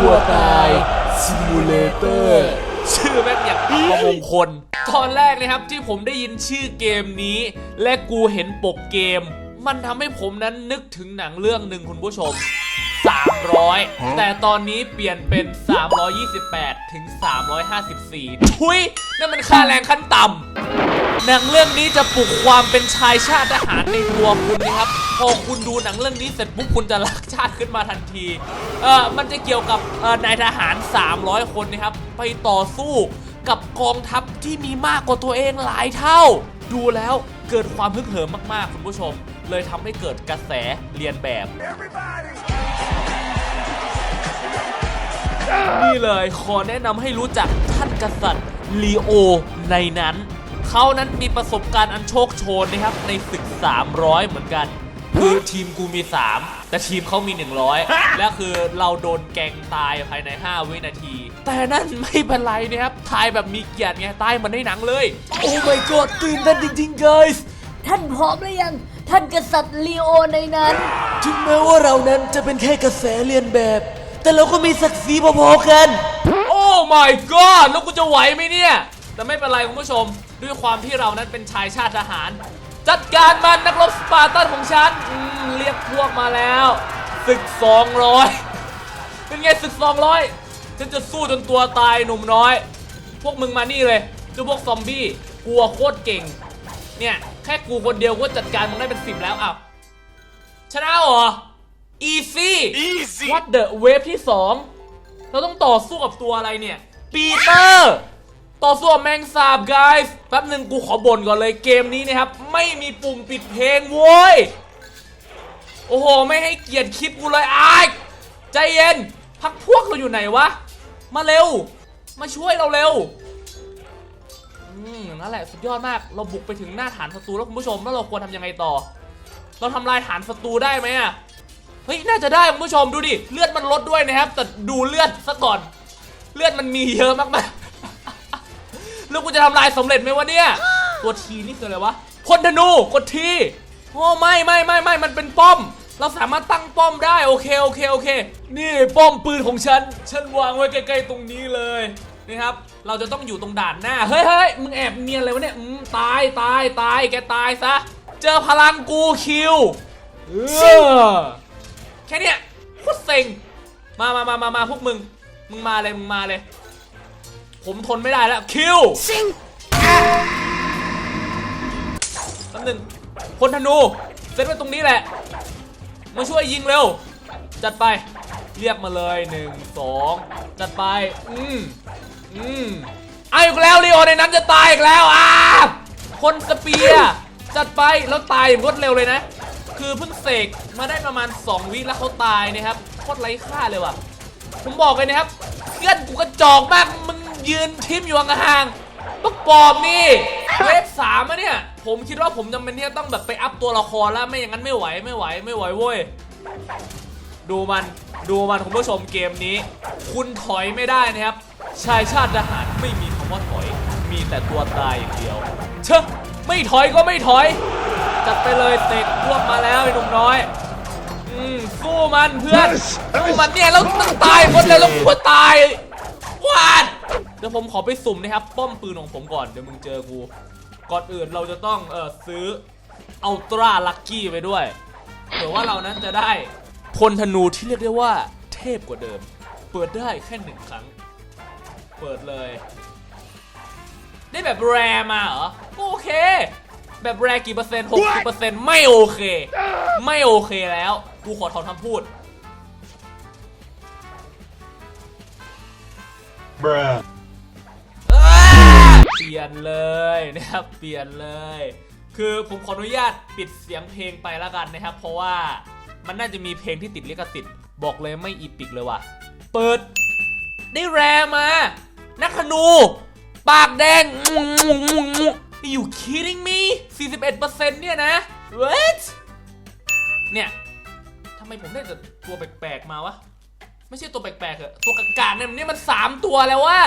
ตัวตายซิมูเลเตอร์ชื่อแม่งอย่างอัปมงคล ตอนแรกนะครับที่ผมได้ยินชื่อเกมนี้ และกูเห็นปกเกม มันทำให้ผมนั้นนึกถึงหนังเรื่องหนึ่งคุณผู้ชม 300 แต่ตอนนี้เปลี่ยนเป็น 328 ถึง 354 ทุยนั่นมันค่าแรงขั้นต่ำหนังเรื่องนี้จะปลุกความเป็นชายชาติทหารในตัวคุณนะครับ พอคุณดูหนังเรื่องนี้เสร็จปุ๊บคุณจะรักชาติขึ้นมาทันทีเออมันจะเกี่ยวกับนายทหาร 300 คนนะครับ ไปต่อสู้กับกองทัพที่มีมากกว่าตัวเองหลายเท่า ดูแล้วเกิดความฮึกเหิมมากๆ คุณผู้ชม เลยทำให้เกิดกระแสเรียนแบบ นี่เลยขอแนะนำให้รู้จักท่านกษัตริย์ลีโอในนั้น เขานั้นมีประสบการณ์อันโชคโชนนะครับ ในศึก 300 เหมือนกัน คือทีมกูมี 3 แต่ทีมเขามี 100 และคือเราโดนแกงตายภายใน 5 วินาที แต่นั่นไม่เป็นไรนะครับ ทายแบบมีเกียรติไงตายเหมือนในหนังเลย โอ้ my god ตื่นเต้นจริงๆ guys ท่านพร้อมหรือยัง ท่านกษัตริย์ลีโอในนั้น ถึงแม้ว่าเรานั้นจะเป็นแค่กระแสเรียนแบบ แต่เราก็มีศักดิ์ศรีพอๆกัน โอ้ my god แล้วกูจะไหวไหมเนี่ย แต่ไม่เป็นไรคุณผู้ชม ด้วยความที่เรานั้นเป็นชายชาติทหาร จัดการมันนักรบสปาร์ตันของฉันอืมเรียกพวกมาแล้วศึก200 เป็นไงศึก200 ฉันจะสู้จนตัวตายหนุ่มน้อย พวกมึงมานี่เลยเจ้าพวกซอมบี้กลัวโคตรเก่ง เนี่ย แค่กูคนเดียวก็จัดการมึงได้เป็นสิบแล้วอ้าวชนะเหรอ easy Easy. what the wave ที่ 2 เราต้องต่อสู้กับตัวอะไรเนี่ยปีเตอร์ ต่อสู้แมงสาบ guys แป๊บหนึ่งกูขอบ่นก่อนเลยเกมนี้นะครับ ไม่มีปุ่มปิดเพลงโว้ย โอ้โห ไม่ให้เกียรติคลิปกูเลยไอายใจเย็น พักพวกเราอยู่ไหนวะ มาเร็ว มาช่วยเราเร็ว อืมนั่นแหละสุดยอดมาก เราบุกไปถึงหน้าฐานศัตรูแล้วคุณผู้ชม แล้วเราควรทำยังไงต่อ เราทำลายฐานศัตรูได้ไหมอะเฮ้ย น่าจะได้คุณผู้ชมดูดิ เลือดมันลดด้วยนะครับ แต่ดูเลือดซะก่อน เลือดมันมีเยอะมากๆ แล้วกูจะทำลายสำเร็จไหมวะเนี่ย ตัวทีนี่คืออะไรวะพลธนูกดทีโอ้ไม่ไม่ไม่ไม่มันเป็นป้อม เราสามารถตั้งป้อมได้โอเคโอเคโอเค นี่ป้อมปืนของฉัน ฉันวางไว้ใกล้ๆตรงนี้เลยนะครับ เราจะต้องอยู่ตรงด่านหน้า เฮ้ยเฮ้ยมึงแอบเนียนอะไรวะเนี่ยอืมตายตายตายแกตายซะ เจอพลังกูคิวเออแค่เนี้ยโคตรเซ็งมามามามามาพวกมึง มึงมาเลยมึงมาเลย ผมทนไม่ได้แล้วคิวแป๊บหนึงพลธนูเซตไว้ตรงนี้แหละ มาช่วยยิงเร็ว จัดไป เรียกมาเลยหนึ่งสองจัดไป อืมอืมไอ้อีกแล้วลีโอในนั้นจะตายอีกแล้วอะคนสเปียร์จัดไปแล้วตายอย่างรวดเร็วเลยนะ คือเพิ่งเสกมาได้ประมาณ 2 วิแล้วเขาตายนะครับโคตรไร้ค่าเลยว่ะ ผมบอกเลยนะครับเพื่อนกูกระจอกมากมึง ยืนทิมอยู่ห่างๆต้องปลอมนี่เวฟสามอะเนี่ย ผมคิดว่าผมจำเป็นที่จะต้องแบบไปอัพตัวละครแล้วไม่อย่างนั้นไม่ไหวไม่ไหวไม่ไหวเว้ยดูมันดูมันคุณผู้ชมเกมนี้ คุณถอยไม่ได้นะครับ ชายชาติทหารไม่มีคำว่าถอย มีแต่ตัวตายอย่างเดียว เชอะไม่ถอยก็ไม่ถอย จัดไปเลยเตะพวกมาแล้วไอ้หนุ่มน้อยอืมสู้มันเพื่อนสู้มันเนี่ยแล้วต้องตายหมดเลยแล้วกูตายวาด เดี๋ยวผมขอไปสุ่มนะครับป้อมปืนของผมก่อนเดี๋ยวมึงเจอกู ก่อนอื่นเราจะต้องเออซื้ออัลตร้าลัคกี้ไปด้วยเผื่อว่าเรานั้นจะได้พลธนูที่เรียกได้ว่าเทพกว่าเดิม เปิดได้แค่หนึ่งครั้ง เปิดเลย ได้แบบแรมาเหรอก็โอเค แบบแรกี่เปอร์เซ็นต์หกสิบเปอร์เซ็นต์ไม่โอเค ไม่โอเคแล้ว กูขอถอนคำพูด Bruh. เปลี่ยนเลยนะครับ เปลี่ยนเลย คือผมขออนุญาตปิดเสียงเพลงไปแล้วกันนะครับ เพราะว่ามันน่าจะมีเพลงที่ติดลิขสิทธิ์บอกเลยไม่อีปิกเลยว่ะ เปิด ได้แรมา นักขนู ปากแดงอยู่ kidding me 41%เนี่ยนะ what เนี่ยทำไมผมได้แต่ตัวแปลกๆมาวะ ไม่ใช่ตัวแปลกๆเหอตัวกากๆเนี่ยมันนี่มัน 3 ตัวแล้วว่า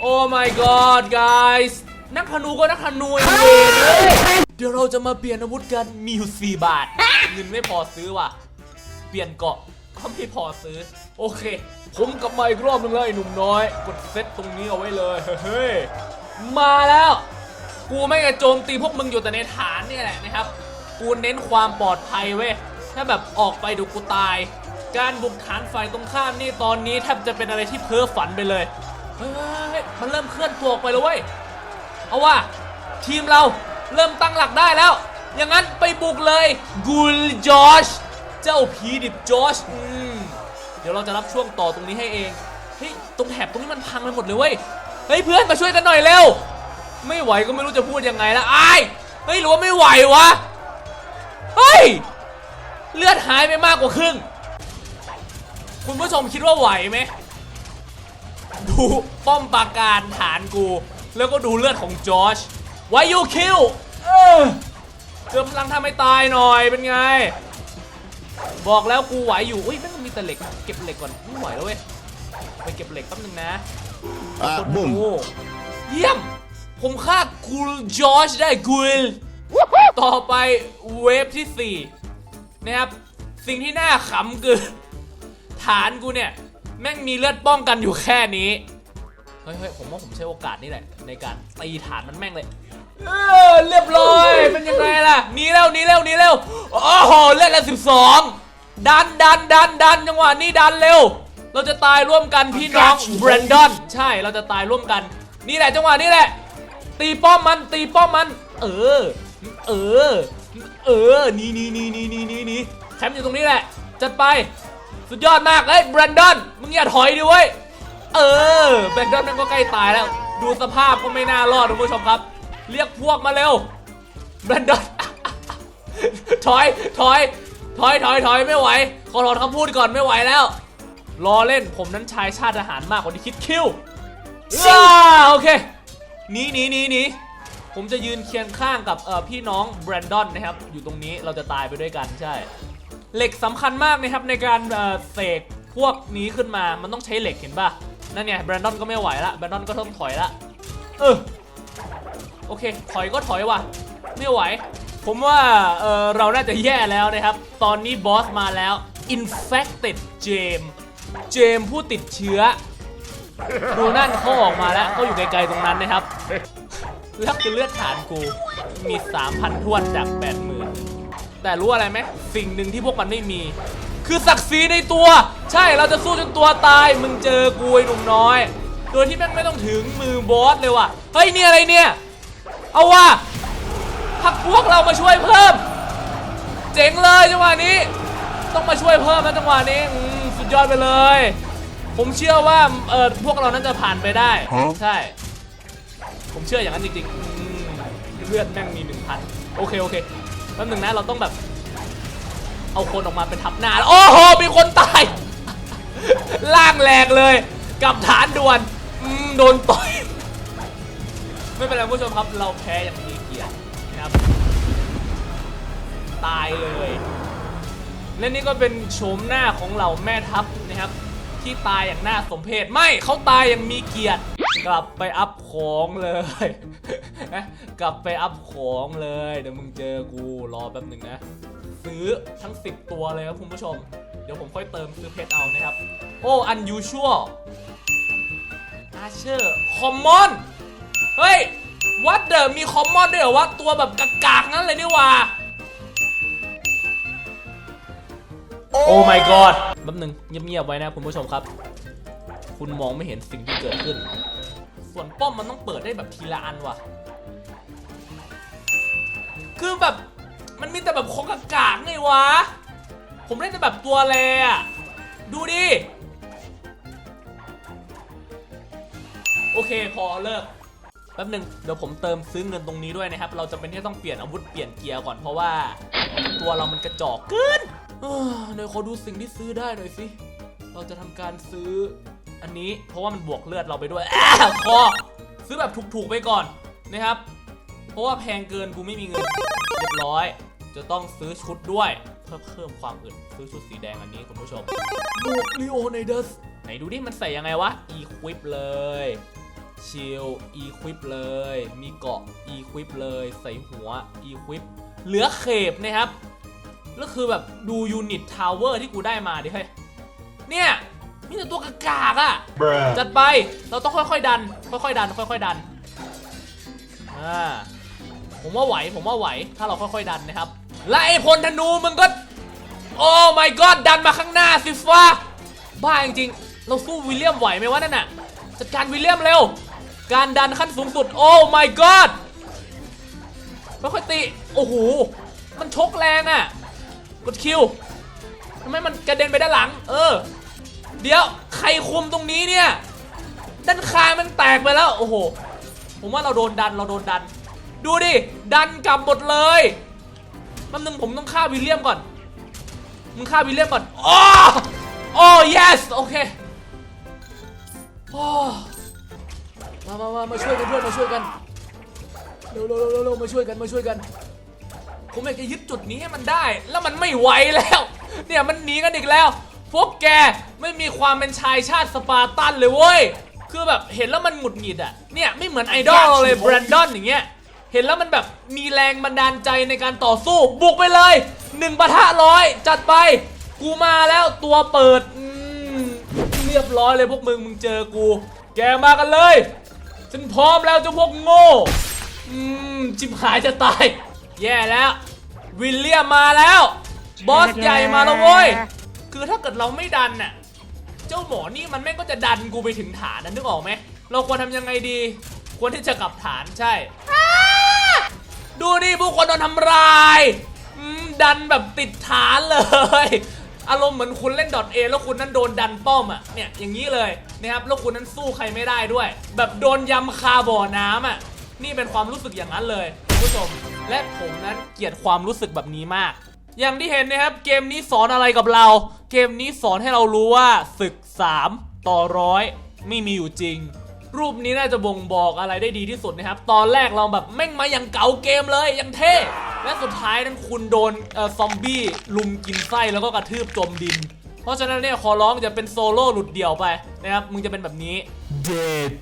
โอ้ my god guys นักธนูก็นักธนูไอ้เวนเลยเดี๋ยวเราจะมาเปลี่ยนอาวุธกันมีอยู่4บาท เงินไม่พอซื้อว่ะ เปลี่ยนเกาะก็ไม่พอซื้อ โอเค ผมกลับมาอีกรอบนึงเลยไอ้หนุ่มน้อย กดเซตตรงนี้เอาไว้เลย เฮ้ย มาแล้ว กูไม่กระโจมตีพวกมึงอยู่แต่ในฐานเนี่ยแหละนะครับ กูเน้นความปลอดภัยเว้ย ถ้าแบบออกไปดูกูตาย การบุกฐานฝ่ายตรงข้ามนี่ตอนนี้แทบจะเป็นอะไรที่เพ้อฝันไปเลย เฮ้ยเฮ้ยเฮ้ยมันเริ่มเคลื่อนตัวออกไปแล้วเว้ย เอาว่าทีมเราเริ่มตั้งหลักได้แล้ว อย่างนั้นไปบุกเลยกูลจอชเจ้าผีดิบจอชอืมเดี๋ยวเราจะรับช่วงต่อตรงนี้ให้เอง เฮ้ย ตรงแถบตรงนี้มันพังไปหมดเลยเว้ย เฮ้ยเพื่อนมาช่วยกันหน่อยเร็ว ไม่ไหวก็ไม่รู้จะพูดยังไงละอายเฮ้ยหรือว่าไม่ไหววะ เฮ้ย เลือดหายไปมากกว่าครึ่ง คุณผู้ชมคิดว่าไหวไหม ดูป้อมปราการฐานกู แล้วก็ดูเลือดของจอชวายูคิวเออเติมพลังทำให้ตายหน่อยเป็นไง บอกแล้วกูไหวอยู่อุ้ยแม่งมีแต่เหล็กเก็บเหล็กก่อนไม่ไหวแล้วเว้ยไปเก็บเหล็กแป๊บนึงนะอะคนบุ้มดูเยี่ยม ผมฆ่ากูลจอชได้กูลต่อไปเวฟที่4นะครับสิ่งที่น่าขำคือ ฐานกูเนี่ย แม่งมีเลือดป้องกันอยู่แค่นี้ เฮ้ยเฮ้ยผมว่าผมใช้โอกาสนี้แหละ ในการตีฐานมันแม่งเลย เออเรียบร้อย เป็นยังไงล่ะหนีเร็วหนีเร็วหนีเร็ว โอ้โหเลือดละสิบสองดันดันดันดันจังหวะนี้ดันเร็ว เราจะตายร่วมกันพี่น้องแบรนดอน ใช่เราจะตายร่วมกัน นี่แหละจังหวะนี้แหละ ตีป้อมมันตีป้อมมัน เออ เออ เออนี่นี่นี่นี่นี่นี่นี่แคมป์อยู่ตรงนี้แหละ จัดไป สุดยอดมากเฮ้ยแบรนดอนมึงอย่าถอยดิเว้ยเออแบรนดอนนั่นก็ใกล้ตายแล้ว ดูสภาพก็ไม่น่ารอดคุณผู้ชมครับ เรียกพวกมาเร็วแบรนดอนถอยถอยถอยถอยถอยไม่ไหว ขอถอนคำพูดก่อนไม่ไหวแล้ว รอเล่นผมนั้นชายชาติทหารมากกว่าที่คิดคิวว้าโอเคหนีหนีหนีหนีผมจะยืนเคียงข้างกับเอ่อพี่น้องแบรนดอนนะครับ อยู่ตรงนี้เราจะตายไปด้วยกันใช่ เหล็กสำคัญมากนะครับในการเสกพวกนี้ขึ้นมา มันต้องใช้เหล็กเห็นป่ะ นั่นไงแบรนดอนก็ไม่ไหวละ แบรนดอนก็ต้องถอยละ เออ โอเค ถอยก็ถอยว่ะ ไม่ไหว ผมว่าเออเราน่าจะแย่แล้วนะครับ ตอนนี้บอสมาแล้ว infected เจมเจมผู้ติดเชื้อ ดูนั่นเขาออกมาแล้วเขาอยู่ไกลๆตรงนั้นนะครับแล้วคือเลือดฐานกู มี 3,000ทวนจาก 80,000 แต่รู้อะไรไหมสิ่งหนึ่งที่พวกมันไม่มี คือศักดิ์ศรีในตัว ใช่เราจะสู้จนตัวตาย มึงเจอกูไอ้หนุ่มน้อย โดยที่แม่งไม่ต้องถึงมือบอสเลยว่ะเฮ้ยนี่อะไรเนี่ยเอาว่ะพักพวกเรามาช่วยเพิ่ม เจ๋งเลยจังหวะนี้ ต้องมาช่วยเพิ่มนะจังหวะนี้อืมสุดยอดไปเลย ผมเชื่อว่าเออพวกเรานั้นจะผ่านไปได้ใช่ ผมเชื่ออย่างนั้นจริงๆอืมเลือดแม่งมีหนึ่งพันโอเคโอเค แป๊บหนึงนะเราต้องแบบ เอาคนออกมาเป็นทับหน้าโอ้โหมีคนตาย ล่างแหลกเลย กับฐานด่วนอืมโดนต่อย ไม่เป็นไรผู้ชมครับเราแพ้อย่างมีเกียรตินะครับ ตายเลย และนี่ก็เป็นโฉมหน้าของเหล่าแม่ทัพนะครับ ที่ตายอย่างน่าสมเพชไม่เขาตายอย่างมีเกียรติ กลับไปอัพของเลยนะกลับไปอัพของเลย เดี๋ยวมึงเจอกูรอแป๊บหนึ่งนะ ซื้อทั้ง 10 ตัวเลยครับคุณผู้ชม เดี๋ยวผมค่อยเติมซื้อเพชรเอานะครับ โอ้ unusual archer common เฮ้ยวัดเดอมีคอมมอนด้วยเหรอวะตัวแบบกากๆนั้นเลยนี่ว่าโอ้ my god แป๊บนึงเงียบๆไว้นะคุณผู้ชมครับ คุณมองไม่เห็นสิ่งที่เกิดขึ้น ส่วนป้อมมันต้องเปิดได้แบบทีละอันว่ะ คือแบบมันมีแต่แบบของกากไงวะ ผมเล่นแต่แบบตัวแรอะดูดิ โอเคพอเลิกแป๊บหนึ่งเดี๋ยวผมเติมซื้อเงินตรงนี้ด้วยนะครับ เราจะเป็นที่ต้องเปลี่ยนอาวุธเปลี่ยนเกียร์ก่อนเพราะว่า ตัวเรามันกระจอกเกิน เอ้อเดี๋ยวขอดูสิ่งที่ซื้อได้หน่อยสิ เราจะทำการซื้ออันนี้เพราะว่ามันบวกเลือดเราไปด้วยอ้าวคอซื้อแบบถูกๆไปก่อนนะครับ เพราะว่าแพงเกินกูไม่มีเงินเรียบร้อย จะต้องซื้อชุดด้วย เพื่อเพิ่มความอึดซื้อชุดสีแดงอันนี้คุณผู้ชมบวกลีโอไนเดสไหนดูดิมันใส่ยังไงวะ equip เลยชิล equip เลย มีเกาะ equip เลย ใส่หัว equip เหลือเขบนะครับ แล้วคือแบบดูยูนิตทาวเวอร์ที่กูได้มาดิเฮ้ย เนี่ยมีแต่ตัวกากากๆอะ Bruh. จัดไป เราต้องค่อยๆดัน ค่อยๆดัน ค่อยๆดัน อ่า ผมว่าไหว ผมว่าไหว ถ้าเราค่อยๆดันนะครับ และไอ้พลธนูมึงก็ โอ้ my god ดันมาข้างหน้าสิฟ้า บ้าจริงๆ เราสู้วิลเลียมไหวไหมวะนั่นน่ะ จัดการวิลเลียมเร็ว การดันขั้นสูงสุด โอ้ my god ค่อยๆตี โอ้โห มันชกแรงอะ กดคิวทำไมมันกระเด็นไปด้านหลัง เออ เดี๋ยวใครคุมตรงนี้เนี่ย ด้านคางมันแตกไปแล้ว โอ้โห ผมว่าเราโดนดัน เราโดนดัน ดูดิ ดันกลับหมดเลยแป๊บนึงผมต้องฆ่าวิลเลียมก่อน มึงฆ่าวิลเลียมก่อนโอ้โอ้ yes โอเคโอ้มามามามาช่วยกันเพื่อนมาช่วยกันเร็วเร็วเร็วเร็วเร็วมาช่วยกัน มาช่วยกัน ผมอยากจะยึดจุดนี้ให้มันได้ แล้วมันไม่ไหวแล้ว เนี่ยมันหนีกันอีกแล้ว พวกแกไม่มีความเป็นชายชาติสปาร์ตันเลยเว้ย คือแบบเห็นแล้วมันหงุดหงิดอะ เนี่ยไม่เหมือนไอดอลเลยแบรนดอนอย่างเงี้ย เห็นแล้วมันแบบมีแรงบันดาลใจในการต่อสู้ บุกไปเลยหนึ่งปะทะร้อยจัดไป กูมาแล้วตัวเปิดอืมเรียบร้อยเลยพวกมึงมึงเจอกู แกมากันเลย ฉันพร้อมแล้วเจ้าพวกโง่ อืมจิบหายจะตาย แย่แล้ว วิลเลียมมาแล้ว บอสใหญ่มาแล้วเว้ย คือถ้าเกิดเราไม่ดันน่ะ เจ้าหมอนี่มันแม่งก็จะดันกูไปถึงฐานนะนึกออกไหม เราควรทำยังไงดี ควรที่จะกลับฐานใช่อ้าดูดิผู้คนโดนทำร้ายอืมดันแบบติดฐานเลย อารมณ์เหมือนคุณเล่นดอทเอแล้วคุณนั้นโดนดันป้อมอะ เนี่ยอย่างนี้เลยนะครับ แล้วคุณนั้นสู้ใครไม่ได้ด้วย แบบโดนยำคาบ่อน้ำอะ นี่เป็นความรู้สึกอย่างนั้นเลยคุณผู้ชม และผมนั้นเกลียดความรู้สึกแบบนี้มาก อย่างที่เห็นนะครับ เกมนี้สอนอะไรกับเรา เกมนี้สอนให้เรารู้ว่าศึก 3 ต่อร้อยไม่มีอยู่จริง รูปนี้น่าจะบ่งบอกอะไรได้ดีที่สุดนะครับ ตอนแรกเราแบบแม่งมาอย่างเก่าเกมเลยยังเท่และสุดท้ายนั้นคุณโดนเออซอมบี้ลุมกินไส้แล้วก็กระทืบจมดิน เพราะฉะนั้นเนี่ยขอร้องจะเป็นโซโล่หลุดเดี่ยวไปนะครับมึงจะเป็นแบบนี้ Dead.